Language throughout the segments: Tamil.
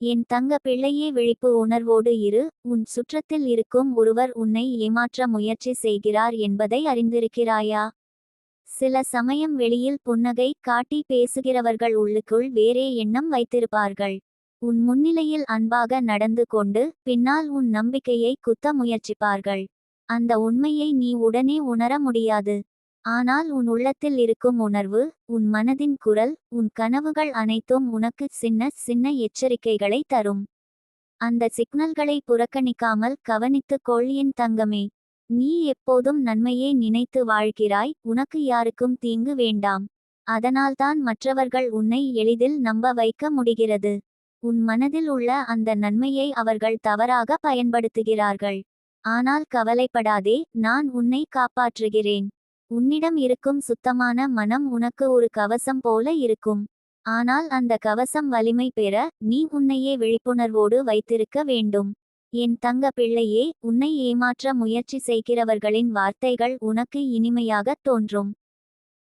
என் தங்க பிள்ளையே விழிப்பு உணர்வோடு இரு உன் சுற்றத்தில் இருக்கும் ஒருவர் உன்னை ஏமாற்ற முயற்சி செய்கிறார் என்பதை அறிந்திருக்கிறாயா? சில சமயம் வெளியில் புன்னகை காட்டி பேசுகிறவர்கள் உள்ளுக்குள் வேறே எண்ணம் வைத்திருப்பார்கள். உன் முன்னிலையில் அன்பாக நடந்து கொண்டு பின்னால் உன் நம்பிக்கையை குத்த முயற்சிப்பார்கள். அந்த உண்மையை நீ உடனே உணர முடியாது. ஆனால் உன் உள்ளத்தில் இருக்கும் உணர்வு உன் மனதின் குரல் உன் கனவுகள் அனைத்தும் உனக்கு சின்ன சின்ன எச்சரிக்கைகளை தரும். அந்த சிக்னல்களை புறக்கணிக்காமல் கவனித்துக் கொள்ளியின் தங்கமே. நீ எப்போதும் நன்மையே நினைத்து வாழ்கிறாய் உனக்கு யாருக்கும் தீங்கு வேண்டாம். அதனால்தான் மற்றவர்கள் உன்னை எளிதில் நம்ப வைக்க முடிகிறது. உன் மனதில் உள்ள அந்த நன்மையை அவர்கள் தவறாக பயன்படுத்துகிறார்கள். ஆனால் கவலைப்படாதே நான் உன்னை காப்பாற்றுகிறேன். உன்னிடம் இருக்கும் சுத்தமான மனம் உனக்கு ஒரு கவசம் போல இருக்கும். ஆனால் அந்த கவசம் வலிமை பெற நீ உன்னையே விழிப்புணர்வோடு வைத்திருக்க வேண்டும். என் தங்க பிள்ளையே உன்னை ஏமாற்ற முயற்சி செய்கிறவர்களின் வார்த்தைகள் உனக்கு இனிமையாகத் தோன்றும்.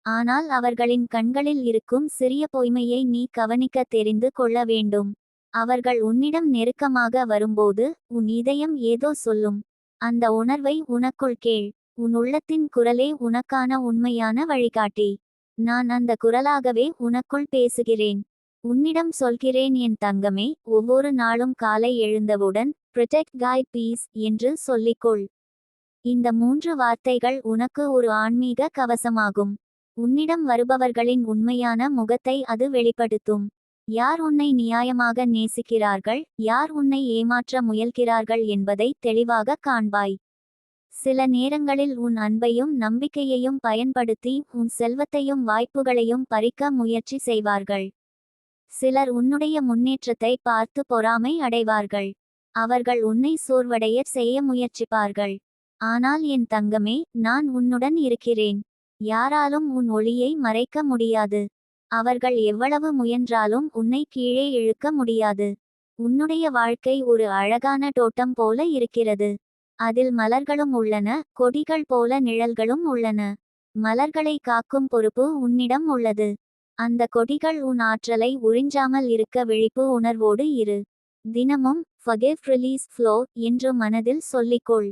ஆனால் அவர்களின் கண்களில் இருக்கும் சிறிய பொய்மையை நீ கவனிக்க தெரிந்து கொள்ள வேண்டும். அவர்கள் உன்னிடம் நெருக்கமாக வரும்போது உன் இதயம் ஏதோ சொல்லும். அந்த உணர்வை உனக்குள் கேள். உன் உள்ளத்தின் குரலே உனக்கான உண்மையான வழிகாட்டி. நான் அந்த குரலாகவே உனக்குள் பேசுகிறேன். உன்னிடம் சொல்கிறேன் என் தங்கமே ஒவ்வொரு நாளும் காலை எழுந்தவுடன் ப்ரொடெக்ட் காய் பீஸ் என்று சொல்லிக்கொள். இந்த மூன்று வார்த்தைகள் உனக்கு ஒரு ஆன்மீக கவசமாகும். உன்னிடம் வருபவர்களின் உண்மையான முகத்தை அது வெளிப்படுத்தும். யார் உன்னை நியாயமாக நேசிக்கிறார்கள் யார் உன்னை ஏமாற்ற முயல்கிறார்கள் என்பதை தெளிவாக காண்பாய். சில நேரங்களில் உன் அன்பையும் நம்பிக்கையையும் பயன்படுத்தி உன் செல்வத்தையும் வாய்ப்புகளையும் பறிக்க முயற்சி செய்வார்கள். சிலர் உன்னுடைய முன்னேற்றத்தை பார்த்து பொறாமை அடைவார்கள். அவர்கள் உன்னை சோர்வடைய செய்ய முயற்சிப்பார்கள். ஆனால் என் தங்கமே நான் உன்னுடன் இருக்கிறேன். யாராலும் உன் ஒளியை மறைக்க முடியாது. அவர்கள் எவ்வளவு முயன்றாலும் உன்னை கீழே இழுக்க முடியாது. உன்னுடைய வாழ்க்கை ஒரு அழகான தோட்டம் போல இருக்கிறது. அதில் மலர்களும் உள்ளன கொடிகள் போல நிழல்களும் உள்ளன. மலர்களை காக்கும் பொறுப்பு உன்னிடம் உள்ளது. அந்த கொடிகள் உன் ஆற்றலை உறிஞ்சாமல் இருக்க விழிப்பு உணர்வோடு இரு. தினமும் ஃபகேவ் ரிலீஸ் ஃப்ளோ என்று மனதில் சொல்லிக்கொள்.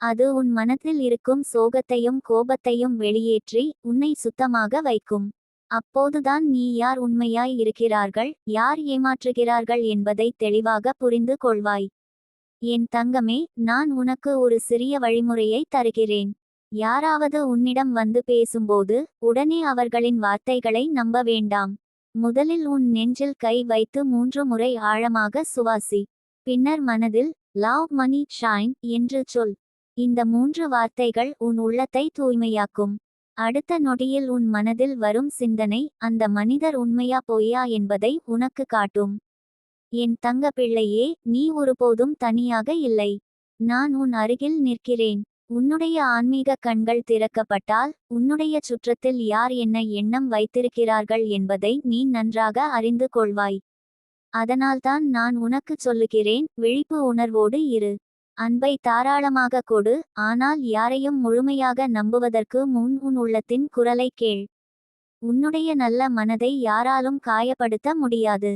அது உன் மனத்தில் இருக்கும் சோகத்தையும் கோபத்தையும் வெளியேற்றி உன்னை சுத்தமாக வைக்கும். அப்போதுதான் நீ யார் உண்மையாய் இருக்கிறார்கள் யார் ஏமாற்றுகிறார்கள் என்பதை தெளிவாக புரிந்து கொள்வாய். என் தங்கமே நான் உனக்கு ஒரு சிறிய வழிமுறையை தருகிறேன். யாராவது உன்னிடம் வந்து பேசும்போது உடனே அவர்களின் வார்த்தைகளை நம்ப வேண்டாம். முதலில் உன் நெஞ்சில் கை வைத்து மூன்று முறை ஆழமாக சுவாசி. பின்னர் மனதில் லாவ் மணி ஷைன் என்று சொல். இந்த மூன்று வார்த்தைகள் உன் உள்ளத்தை தூய்மையாக்கும். அடுத்த நொடியில் உன் மனதில் வரும் சிந்தனை அந்த மனிதர் உண்மையா பொய்யா என்பதை உனக்கு காட்டும். என் தங்க பிள்ளையே நீ ஒருபோதும் தனியாக இல்லை. நான் உன் அருகில் நிற்கிறேன். உன்னுடைய ஆன்மீக கண்கள் திறக்கப்பட்டால் உன்னுடைய சுற்றத்தில் யார் என்ன எண்ணம் வைத்திருக்கிறார்கள் என்பதை நீ நன்றாக அறிந்து கொள்வாய். அதனால்தான் நான் உனக்கு சொல்லுகிறேன் விழிப்பு உணர்வோடு இரு. அன்பை தாராளமாக கொடு ஆனால் யாரையும் முழுமையாக நம்புவதற்கு முன் உன் உள்ளத்தின் குரலை கேள். உன்னுடைய நல்ல மனதை யாராலும் காயப்படுத்த முடியாது.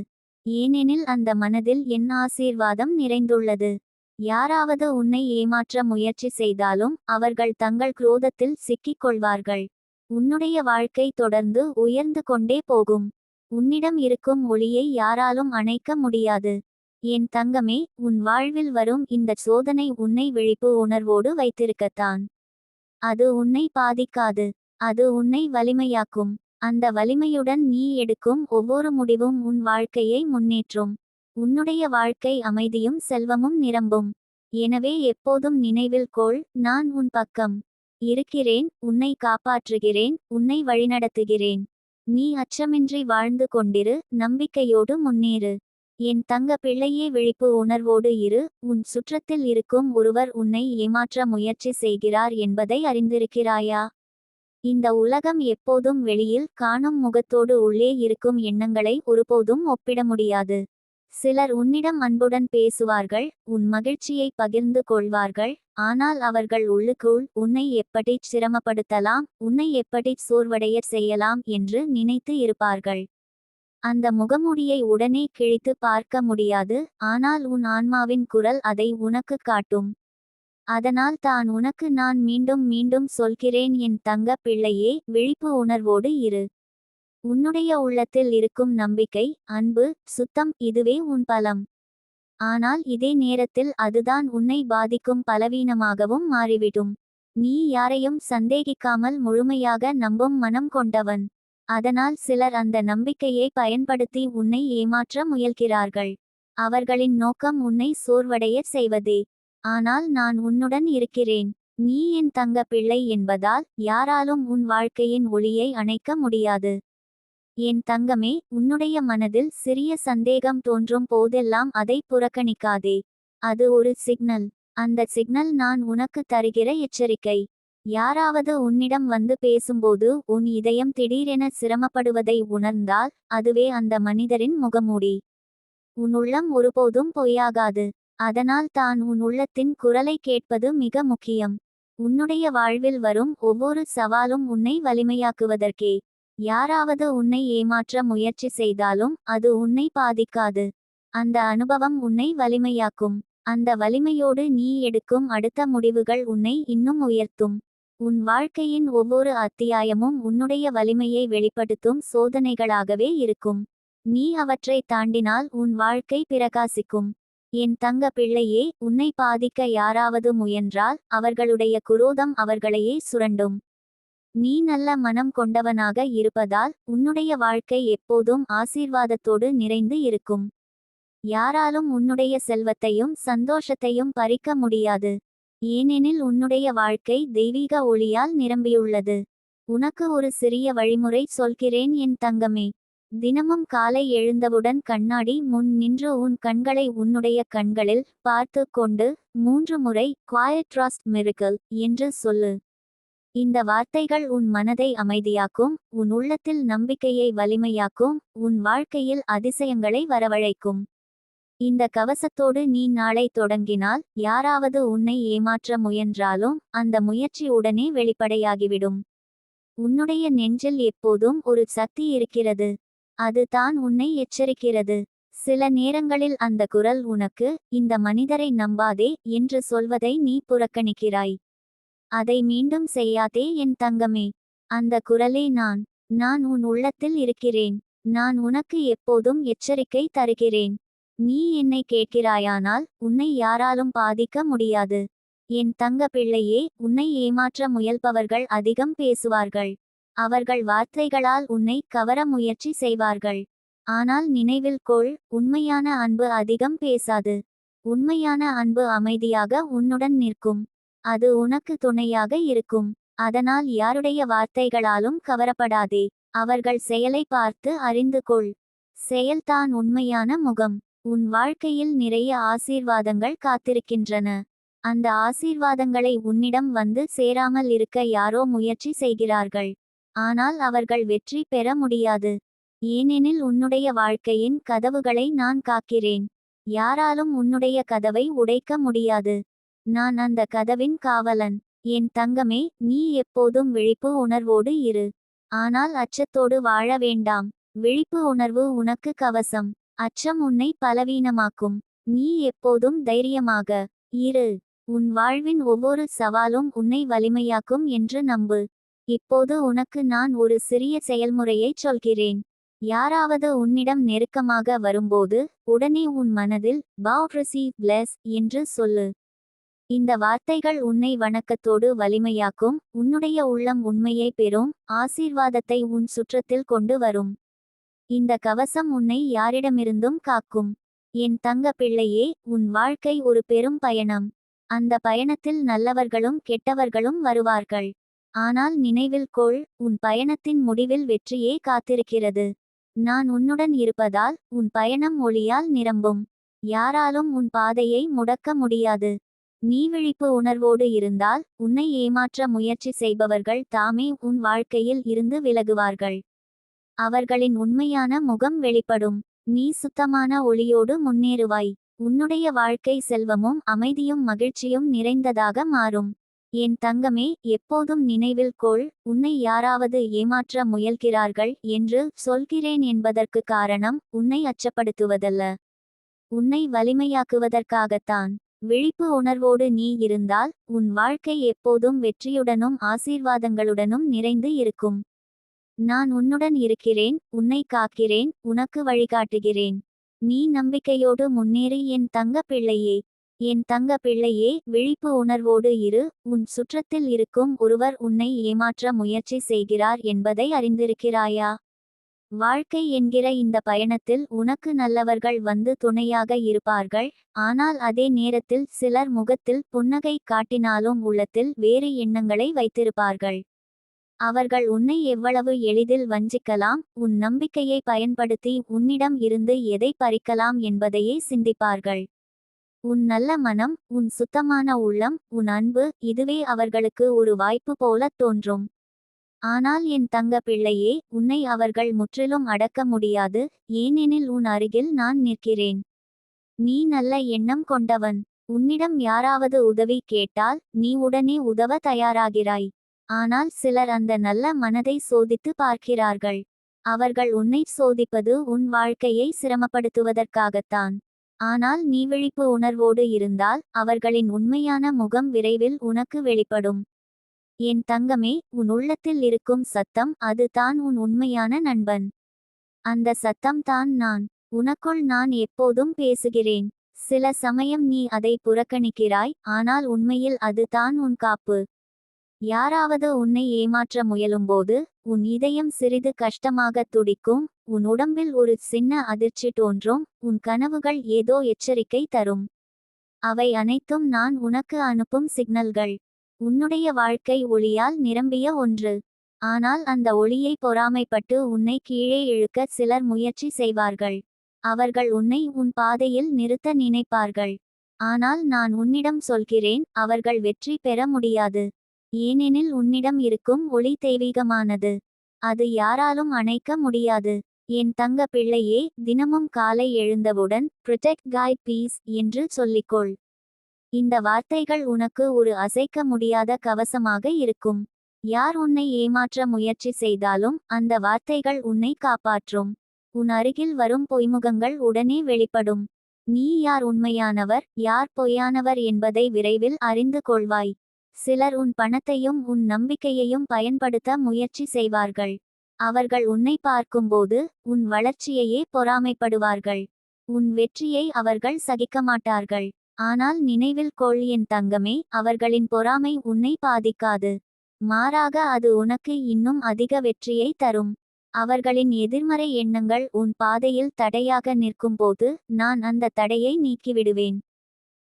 ஏனெனில் அந்த மனதில் என் ஆசீர்வாதம் நிறைந்துள்ளது. யாராவது உன்னை ஏமாற்ற முயற்சி செய்தாலும் அவர்கள் தங்கள் குரோதத்தில் சிக்கிக் கொள்வார்கள் உன்னுடைய வாழ்க்கை தொடர்ந்து உயர்ந்து கொண்டே போகும். உன்னிடம் இருக்கும் ஒளியை யாராலும் அணைக்க முடியாது. என் தங்கமே உன் வாழ்வில் வரும் இந்த சோதனை உன்னை விழிப்பு உணர்வோடு வைத்திருக்கத்தான். அது உன்னை பாதிக்காது. அது உன்னை வலிமையாக்கும். அந்த வலிமையுடன் நீ எடுக்கும் ஒவ்வொரு முடிவும் உன் வாழ்க்கையை முன்னேற்றும். உன்னுடைய வாழ்க்கை அமைதியும் செல்வமும் நிரம்பும். எனவே எப்போதும் நினைவில் கொள் நான் உன் பக்கம் இருக்கிறேன் உன்னை காப்பாற்றுகிறேன் உன்னை வழிநடத்துகிறேன். நீ அச்சமின்றி வாழ்ந்து கொண்டிரு நம்பிக்கையோடு முன்னேறு. என் தங்க பிள்ளையே விழிப்பு உணர்வோடு இரு உன் சுற்றத்தில் இருக்கும் ஒருவர் உன்னை ஏமாற்ற முயற்சி செய்கிறார் என்பதை அறிந்திருக்கிறாயா? இந்த உலகம் எப்போதும் வெளியில் காணும் முகத்தோடு உள்ளே இருக்கும் எண்ணங்களை ஒருபோதும் ஒப்பிட முடியாது. சிலர் உன்னிடம் அன்புடன் பேசுவார்கள் உன் மகிழ்ச்சியை பகிர்ந்து கொள்வார்கள் ஆனால் அவர்கள் உள்ளுக்குள் உன்னை எப்படி சிரமப்படுத்தலாம் உன்னை எப்படி சோர்வடைய செய்யலாம் என்று நினைத்து இருப்பார்கள். அந்த முகமூடியை உடனே கிழித்து பார்க்க முடியாது ஆனால் உன் ஆன்மாவின் குரல் அதை உனக்கு காட்டும். அதனால் தான் உனக்கு நான் மீண்டும் மீண்டும் சொல்கிறேன் என் தங்க பிள்ளையே விழிப்பு உணர்வோடு இரு. உன்னுடைய உள்ளத்தில் இருக்கும் நம்பிக்கை அன்பு சுத்தம் இதுவே உன் பலம். ஆனால் இதே நேரத்தில் அதுதான் உன்னை பாதிக்கும் பலவீனமாகவும் மாறிவிடும். நீ யாரையும் சந்தேகிக்காமல் முழுமையாக நம்பும் மனம் கொண்டவன். அதனால் சிலர் அந்த நம்பிக்கையை பயன்படுத்தி உன்னை ஏமாற்ற முயல்கிறார்கள். அவர்களின் நோக்கம் உன்னை சோர்வடைய செய்வதே. ஆனால் நான் உன்னுடன் இருக்கிறேன். நீ என் தங்க பிள்ளை என்பதால் யாராலும் உன் வாழ்க்கையின் ஒளியை அணைக்க முடியாது. என் தங்கமே உன்னுடைய மனதில் சிறிய சந்தேகம் தோன்றும் போதெல்லாம் அதை புறக்கணிக்காதே. அது ஒரு சிக்னல். அந்த சிக்னல் நான் உனக்கு தருகிற எச்சரிக்கை. யாராவது உன்னிடம் வந்து பேசும்போது உன் இதயம் திடீரென சிரமப்படுவதை உணர்ந்தால் அதுவே அந்த மனிதரின் முகமூடி. உன் உள்ளம் ஒருபோதும் பொய்யாகாது. அதனால் தான் உன் உள்ளத்தின் குரலை கேட்பது மிக முக்கியம். உன்னுடைய வாழ்வில் வரும் ஒவ்வொரு சவாலும் உன்னை வலிமையாக்குவதற்கே. யாராவது உன்னை ஏமாற்ற முயற்சி செய்தாலும் அது உன்னை பாதிக்காது. அந்த அனுபவம் உன்னை வலிமையாக்கும். அந்த வலிமையோடு நீ எடுக்கும் அடுத்த முடிவுகள் உன்னை இன்னும் உயர்த்தும். உன் வாழ்க்கையின் ஒவ்வொரு அத்தியாயமும் உன்னுடைய வலிமையை வெளிப்படுத்தும் சோதனைகளாகவே இருக்கும். நீ அவற்றை தாண்டினால் உன் வாழ்க்கை பிரகாசிக்கும். என் தங்க பிள்ளையே உன்னை பாதிக்க யாராவது முயன்றால் அவர்களுடைய குரோதம் அவர்களையே சுரண்டும். நீ நல்ல மனம் கொண்டவனாக இருப்பதால் உன்னுடைய வாழ்க்கை எப்போதும் ஆசீர்வாதத்தோடு நிறைந்து இருக்கும். யாராலும் உன்னுடைய செல்வத்தையும் சந்தோஷத்தையும் பறிக்க முடியாது. ஏனெனில் உன்னுடைய வாழ்க்கை தெய்வீக ஒளியால் நிரம்பியுள்ளது. உனக்கு ஒரு சிறிய வழிமுறை சொல்கிறேன் என் தங்கமே. தினமும் காலை எழுந்தவுடன் கண்ணாடி முன் நின்று உன் கண்களை உன்னுடைய கண்களில் பார்த்து கொண்டு மூன்று முறை குவாயட் மிருக்கல் என்று சொல்லு. இந்த வார்த்தைகள் உன் மனதை அமைதியாக்கும் உன் உள்ளத்தில் நம்பிக்கையை வலிமையாக்கும் உன் வாழ்க்கையில் அதிசயங்களை வரவழைக்கும். இந்த கவசத்தோடு நீ நாளை தொடங்கினால் யாராவது உன்னை ஏமாற்ற முயன்றாலும் அந்த முயற்சி உடனே வெளிப்படையாகிவிடும். உன்னுடைய நெஞ்சில் எப்போதும் ஒரு சக்தி இருக்கிறது. அது தான் உன்னை எச்சரிக்கிறது. சில நேரங்களில் அந்த குரல் உனக்கு இந்த மனிதரை நம்பாதே என்று சொல்வதை நீ புறக்கணிக்கிறாய். அதை மீண்டும் செய்யாதே என் தங்கமே. அந்த குரலே நான் நான் உன் உள்ளத்தில் இருக்கிறேன். நான் உனக்கு எப்போதும் எச்சரிக்கை தருகிறேன். நீ என்னை கேட்கிறாயானால் உன்னை யாராலும் பாதிக்க முடியாது. என் தங்க பிள்ளையே உன்னை ஏமாற்ற முயல்பவர்கள் அதிகம் பேசுவார்கள். அவர்கள் வார்த்தைகளால் உன்னை கவர முயற்சி செய்வார்கள். ஆனால் நினைவில் கொள் உண்மையான அன்பு அதிகம் பேசாது. உண்மையான அன்பு அமைதியாக உன்னுடன் நிற்கும். அது உனக்கு துணையாக இருக்கும். அதனால் யாருடைய வார்த்தைகளாலும் கவரப்படாதே. அவர்கள் செயலை பார்த்து அறிந்து கொள். செயல்தான் உண்மையான முகம். உன் வாழ்க்கையில் நிறைய ஆசீர்வாதங்கள் காத்திருக்கின்றன. அந்த ஆசீர்வாதங்களை உன்னிடம் வந்து சேராமல் இருக்க யாரோ முயற்சி செய்கிறார்கள். ஆனால் அவர்கள் வெற்றி பெற முடியாது. ஏனெனில் உன்னுடைய வாழ்க்கையின் கதவுகளை நான் காக்கிறேன். யாராலும் உன்னுடைய கதவை உடைக்க முடியாது. நான் அந்த கதவின் காவலன். என் தங்கமே நீ எப்போதும் விழிப்பு உணர்வோடு இரு. ஆனால் அச்சத்தோடு வாழ வேண்டாம். விழிப்பு உணர்வு உனக்கு கவசம். அச்சம் உன்னை பலவீனமாக்கும். நீ எப்போதும் தைரியமாக இரு. உன் வாழ்வின் ஒவ்வொரு சவாலும் உன்னை வலிமையாக்கும் என்று நம்பு. இப்போது உனக்கு நான் ஒரு சிறிய செயல்முறையைச் சொல்கிறேன். யாராவது உன்னிடம் நெருக்கமாக வரும்போது உடனே உன் மனதில் பாவ் ரிசீவ் பிளஸ் என்று சொல்லு. இந்த வார்த்தைகள் உன்னை வணக்கத்தோடு வலிமையாக்கும் உன்னுடைய உள்ளம் உண்மையை பெறும் ஆசீர்வாதத்தை உன் சுற்றத்தில் கொண்டு வரும். இந்த கவசம் உன்னை யாரிடமிருந்தும் காக்கும். என் தங்க பிள்ளையே உன் வாழ்க்கை ஒரு பெரும் பயணம். அந்த பயணத்தில் நல்லவர்களும் கெட்டவர்களும் வருவார்கள். ஆனால் நினைவில் கொள் உன் பயணத்தின் முடிவில் வெற்றியே காத்திருக்கிறது. நான் உன்னுடன் இருப்பதால் உன் பயணம் ஒளியால் நிரம்பும். யாராலும் உன் பாதையை முடக்க முடியாது. நீ விழிப்பு உணர்வோடு இருந்தால் உன்னை ஏமாற்ற முயற்சி செய்பவர்கள் தாமே உன் வாழ்க்கையில் இருந்து விலகுவார்கள். அவர்களின் உண்மையான முகம் வெளிப்படும். நீ சுத்தமான ஒளியோடு முன்னேறுவாய். உன்னுடைய வாழ்க்கை செல்வமும் அமைதியும் மகிழ்ச்சியும் நிறைந்ததாக மாறும். என் தங்கமே எப்போதும் நினைவில் கொள் உன்னை யாராவது ஏமாற்ற முயல்கிறார்கள் என்று சொல்கிறேன் என்பதற்கு காரணம் உன்னை அச்சப்படுத்துவதல்ல. உன்னை வலிமையாக்குவதற்காகத்தான். விழிப்பு உணர்வோடு நீ இருந்தால் உன் வாழ்க்கை எப்போதும் வெற்றியுடனும் ஆசீர்வாதங்களுடனும் நிறைந்து இருக்கும். நான் உன்னுடன் இருக்கிறேன் உன்னை காக்கிறேன் உனக்கு வழிகாட்டுகிறேன். நீ நம்பிக்கையோடு முன்னேறி என் தங்க பிள்ளையே. என் தங்க பிள்ளையே விழிப்பு உணர்வோடு இரு. உன் சுற்றத்தில் இருக்கும் ஒருவர் உன்னை ஏமாற்ற முயற்சி செய்கிறார் என்பதை அறிந்திருக்கிறாயா? வாழ்க்கை என்கிற இந்த பயணத்தில் உனக்கு நல்லவர்கள் வந்து துணையாக இருப்பார்கள். ஆனால் அதே நேரத்தில் சிலர் முகத்தில் புன்னகை காட்டினாலும் உள்ளத்தில் வேறு எண்ணங்களை வைத்திருப்பார்கள். அவர்கள் உன்னை எவ்வளவு எளிதில் வஞ்சிக்கலாம். உன் நம்பிக்கையை பயன்படுத்தி உன்னிடம் இருந்து எதை பறிக்கலாம் என்பதையே சிந்திப்பார்கள். உன் நல்ல மனம் உன் சுத்தமான உள்ளம் உன் அன்பு இதுவே அவர்களுக்கு ஒரு வாய்ப்பு போல தோன்றும். ஆனால் என் தங்க பிள்ளையே உன்னை அவர்கள் முற்றிலும் அடக்க முடியாது ஏனெனில் உன் அருகில் நான் நிற்கிறேன். நீ நல்ல எண்ணம் கொண்டவன். உன்னிடம் யாராவது உதவி கேட்டால் நீ உடனே உதவ தயாராகிறாய். ஆனால் சிலர் அந்த நல்ல மனதை சோதித்து பார்க்கிறார்கள். அவர்கள் உன்னை சோதிப்பது உன் வாழ்க்கையை சிரமப்படுத்துவதற்காகத்தான். ஆனால் நீ விழிப்பு உணர்வோடு இருந்தால் அவர்களின் உண்மையான முகம் விரைவில் உனக்கு வெளிப்படும். என் தங்கமே உன் உள்ளத்தில் இருக்கும் சத்தம் அது தான் உன் உண்மையான நண்பன். அந்த சத்தம் தான் நான். உனக்குள் நான் எப்போதும் பேசுகிறேன். சில சமயம் நீ அதை புறக்கணிக்கிறாய் ஆனால் உண்மையில் அது தான் உன் காப்பு. யாராவது உன்னை ஏமாற்ற முயலும்போது உன் இதயம் சிறிது கஷ்டமாக துடிக்கும் உன் உடம்பில் ஒரு சின்ன அதிர்ச்சி தோன்றும் உன் கனவுகள் ஏதோ எச்சரிக்கை தரும். அவை அனைத்தும் நான் உனக்கு அனுப்பும் சிக்னல்கள். உன்னுடைய வாழ்க்கை ஒளியால் நிரம்பிய ஒன்று. ஆனால் அந்த ஒளியை பொறாமைப்பட்டு உன்னை கீழே இழுக்க சிலர் முயற்சி செய்வார்கள். அவர்கள் உன்னை உன் பாதையில் நிறுத்த நினைப்பார்கள். ஆனால் நான் உன்னிடம் சொல்கிறேன் அவர்கள் வெற்றி பெற முடியாது. ஏனெனில் உன்னிடம் இருக்கும் ஒளி தெய்வீகமானது. அது யாராலும் அணைக்க முடியாது. என் தங்க பிள்ளையே தினமும் காலை எழுந்தவுடன் ப்ரொடெக்ட் காய் பீஸ் என்று சொல்லிக்கொள். இந்த வார்த்தைகள் உனக்கு ஒரு அசைக்க முடியாத கவசமாக இருக்கும். யார் உன்னை ஏமாற்ற முயற்சி செய்தாலும் அந்த வார்த்தைகள் உன்னை காப்பாற்றும். உன் அருகில் வரும் பொய்முகங்கள் உடனே வெளிப்படும். நீ யார் உண்மையானவர் யார் பொய்யானவர் என்பதை விரைவில் அறிந்து கொள்வாய். சிலர் உன் பணத்தையும் உன் நம்பிக்கையையும் பயன்படுத்த முயற்சி செய்வார்கள். அவர்கள் உன்னை பார்க்கும்போது உன் வளர்ச்சியையே பொறாமைப்படுவார்கள். உன் வெற்றியை அவர்கள் சகிக்க மாட்டார்கள் ஆனால் நினைவில் கொள் என் தங்கமே அவர்களின் பொறாமை உன்னை பாதிக்காது. மாறாக அது உனக்கு இன்னும் அதிக வெற்றியை தரும். அவர்களின் எதிர்மறை எண்ணங்கள் உன் பாதையில் தடையாக நிற்கும்போது நான் அந்த தடையை நீக்கிவிடுவேன்.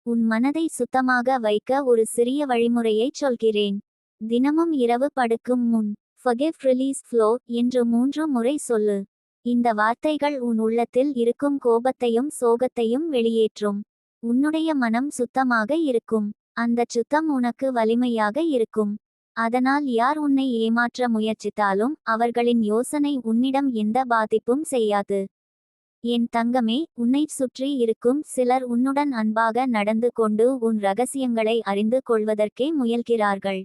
உன் மனதை சுத்தமாக வைக்க ஒரு சிறிய வழிமுறையை சொல்கிறேன். தினமும் இரவு படுக்கும் முன் ஃபகிவ் ரிலீஸ் ஃப்ளோ என்று மூன்று முறை சொல்லு. இந்த வார்த்தைகள் உன் உள்ளத்தில் இருக்கும் கோபத்தையும் சோகத்தையும் வெளியேற்றும். உன்னுடைய மனம் சுத்தமாக இருக்கும். அந்தச் சுத்தம் உனக்கு வலிமையாக இருக்கும். அதனால் யார் உன்னை ஏமாற்ற முயற்சித்தாலும் அவர்களின் யோசனை உன்னிடம் எந்த பாதிப்பும் செய்யாது. என் தங்கமே உன்னை சுற்றி இருக்கும் சிலர் உன்னுடன் அன்பாக நடந்து கொண்டு உன் ரகசியங்களை அறிந்து கொள்வதற்கே முயல்கிறார்கள்.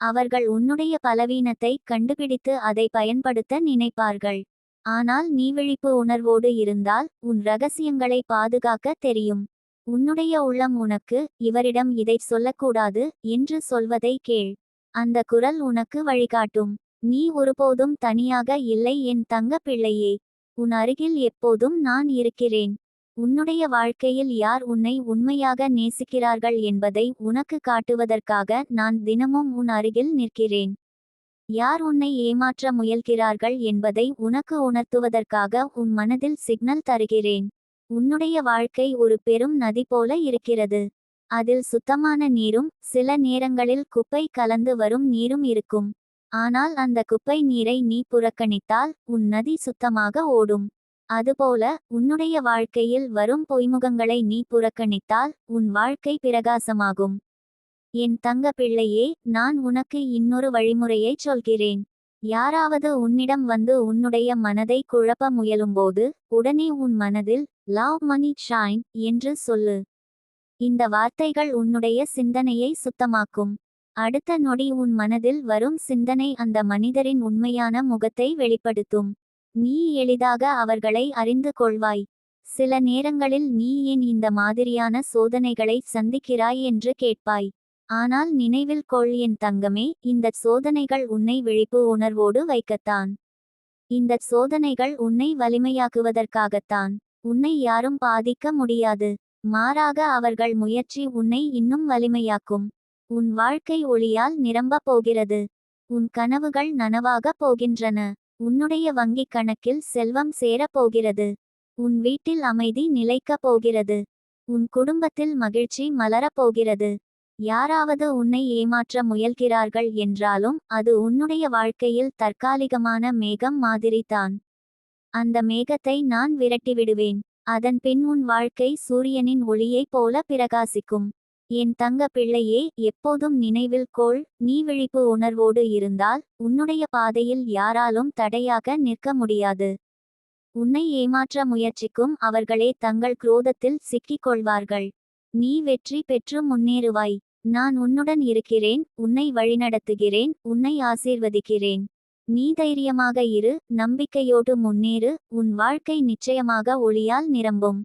அவர்கள் உன்னுடைய பலவீனத்தை கண்டுபிடித்து அதை பயன்படுத்த நினைப்பார்கள். ஆனால் நீ விழிப்பு உணர்வோடு இருந்தால் உன் ரகசியங்களை பாதுகாக்க தெரியும். உன்னுடைய உள்ளம் உனக்கு இவரிடம் இதை சொல்லக்கூடாது என்று சொல்வதை கேள். அந்த குரல் உனக்கு வழிகாட்டும். நீ ஒருபோதும் தனியாக இல்லை என் தங்க பிள்ளையே. உன் அருகில் எப்போதும் நான் இருக்கிறேன். உன்னுடைய வாழ்க்கையில் யார் உன்னை உண்மையாக நேசிக்கிறார்கள் என்பதை உனக்கு காட்டுவதற்காக நான் தினமும் உன் அருகில் நிற்கிறேன். யார் உன்னை ஏமாற்ற முயல்கிறார்கள் என்பதை உனக்கு உணர்த்துவதற்காக உன் மனதில் சிக்னல் தருகிறேன். உன்னுடைய வாழ்க்கை ஒரு பெரும் நதி போல இருக்கிறது. அதில் சுத்தமான நீரும் சில நேரங்களில் குப்பை கலந்து வரும் நீரும் இருக்கும். ஆனால் அந்த குப்பை நீரை நீ புறக்கணித்தால் உன் நதி சுத்தமாக ஓடும். அதுபோல உன்னுடைய வாழ்க்கையில் வரும் பொய்முகங்களை நீ புறக்கணித்தால் உன் வாழ்க்கை பிரகாசமாகும். என் தங்க பிள்ளையே நான் உனக்கு இன்னொரு வழிமுறையைச் சொல்கிறேன். யாராவது உன்னிடம் வந்து உன்னுடைய மனதை குழப்ப முயலும்போது உடனே உன் மனதில் லவ் மணி ஷைன் என்று சொல்லு. இந்த வார்த்தைகள் உன்னுடைய சிந்தனையை சுத்தமாக்கும். அடுத்த நொடி உன் மனதில் வரும் சிந்தனை அந்த மனிதரின் உண்மையான முகத்தை வெளிப்படுத்தும். நீ எளிதாக அவர்களை அறிந்து கொள்வாய். சில நேரங்களில் நீ ஏன் இந்த மாதிரியான சோதனைகளை சந்திக்கிறாய் என்று கேட்பாய். ஆனால் நினைவில் கொள் என் தங்கமே இந்த சோதனைகள் உன்னை விழிப்பு உணர்வோடு வைக்கத்தான். இந்த சோதனைகள் உன்னை வலிமையாக்குவதற்காகத்தான். உன்னை யாரும் பாதிக்க முடியாது. மாறாக அவர்கள் முயற்சி உன்னை இன்னும் வலிமையாக்கும். உன் வாழ்க்கை ஒளியால் நிரம்பப் போகிறது. உன் கனவுகள் நனவாகப் போகின்றன. உன்னுடைய வங்கிக் கணக்கில் செல்வம் சேரப் போகிறது. உன் வீட்டில் அமைதி நிலைக்கப் போகிறது. உன் குடும்பத்தில் மகிழ்ச்சி மலரப் போகிறது. யாராவது உன்னை ஏமாற்ற முயல்கிறார்கள் என்றாலும் அது உன்னுடைய வாழ்க்கையில் தற்காலிகமான மேகம் மாதிரிதான் அந்த மேகத்தை நான் விரட்டிவிடுவேன். அதன் பின் உன் வாழ்க்கை சூரியனின் ஒளியைப் போல பிரகாசிக்கும். என் தங்க பிள்ளையே எப்போதும் நினைவில் கொள் நீ விழிப்பு உணர்வோடு இருந்தால் உன்னுடைய பாதையில் யாராலும் தடையாக நிற்க முடியாது. உன்னை ஏமாற்ற முயற்சிக்கும் அவர்களே தங்கள் குரோதத்தில் சிக்கிக் கொள்வார்கள் நீ வெற்றி பெற்று முன்னேறுவாய். நான் உன்னுடன் இருக்கிறேன் உன்னை வழிநடத்துகிறேன் உன்னை ஆசீர்வதிக்கிறேன். நீ தைரியமாக இரு நம்பிக்கையோடு முன்னேறு உன் வாழ்க்கை நிச்சயமாக ஒளியால் நிரம்பும்.